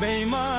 বেইমানি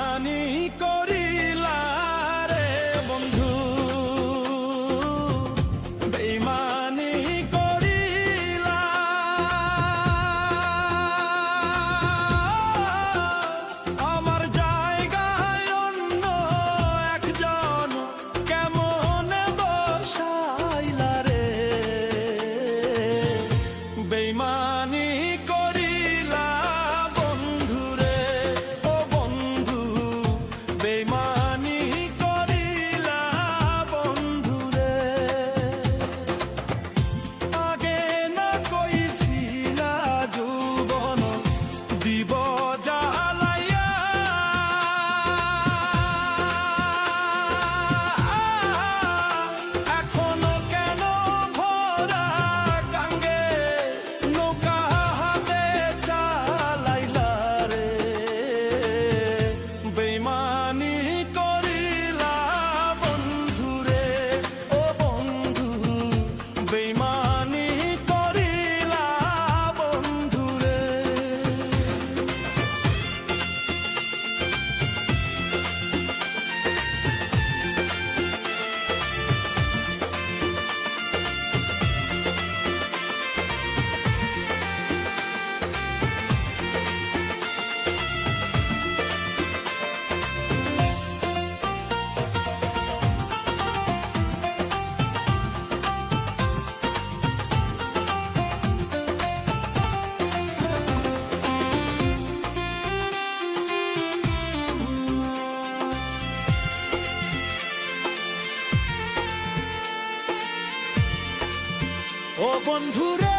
ও বন্ধু রে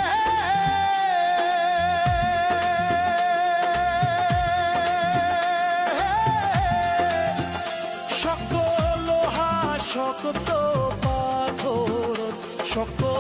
সকল লোহা শক্ত পাথর সকল